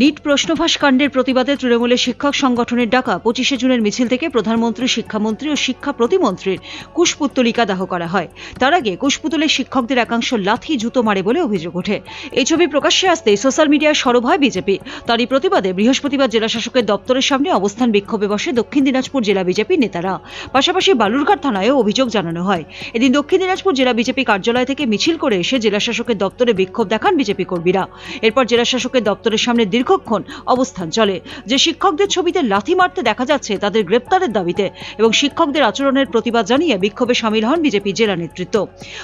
NEET প্রশ্নভাস কাণ্ডের প্রতিবাদে তৃণমূলের শিক্ষক সংগঠনের ডাকা পঁচিশে জুনের মিছিল থেকে প্রধানমন্ত্রী, শিক্ষামন্ত্রী ও শিক্ষা প্রতিমন্ত্রীর কুশপুত্তলিকা দাহ করা হয়। তার আগে কুশপুতলে শিক্ষকদের একাংশ লাথি জুতো মারে বলে অভিযোগ ওঠে। এই ছবি প্রকাশ্যে আসতেই সোশ্যাল মিডিয়ায় সরব হয় বিজেপি। তারই প্রতিবাদে বৃহস্পতিবার জেলা শাসকের দপ্তরের সামনে অবস্থান বিক্ষোভে বসে দক্ষিণ দিনাজপুর জেলা বিজেপির নেতারা। পাশাপাশি বালুরঘাট থানায়ও অভিযোগ জানানো হয়। এদিন দক্ষিণ দিনাজপুর জেলা বিজেপি কার্যালয় থেকে মিছিল করে এসে জেলা শাসকের দপ্তরে বিক্ষোভ দেখান বিজেপি কর্মীরা। এরপর জেলা শাসকের দপ্তরের সামনে দীর্ঘক্ষণ অবস্থান চলে। যে শিক্ষকদের ছবিতে লাথি মারতে দেখা যাচ্ছে, তাদের গ্রেপ্তারের দাবিতে এবং শিক্ষকদের আচরণের প্রতিবাদ জানিয়ে বিক্ষোভে সামিল হন বিজেপি জেলা নেতৃত্ব।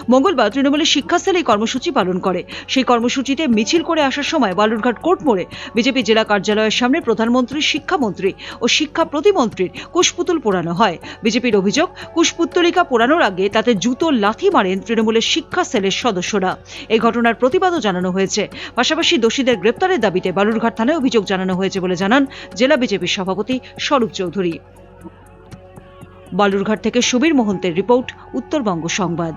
মঙ্গলবার তৃণমূলের শিক্ষা সেল এই কর্মসূচি পালন করে। সেই কর্মসূচিতে মিছিল করে আসার সময় বালুরঘাট কোর্ট মোড়ে বিজেপি জেলা কার্যালয়ের সামনে প্রধানমন্ত্রী শিক্ষামন্ত্রী ও শিক্ষা প্রতিমন্ত্রীর কুশপুতুল পোড়ানো হয়। বিজেপির অভিযোগ, কুশপুত্তলিকা পোড়ানোর আগে তাতে জুতো লাথি মারেন তৃণমূলের শিক্ষা সেলের সদস্যরা। এই ঘটনার প্রতিবাদও জানানো হয়েছে। পাশাপাশি দোষীদের গ্রেপ্তারের দাবিতে বালুরঘাট থানায় অভিযোগ জানানো হয়েছে বলে জানান জেলা বিজেপির সভাপতি স্বরূপ চৌধুরী। বালুরঘাট থেকে সুবীর মোহন্তের রিপোর্ট, উত্তরবঙ্গ সংবাদ।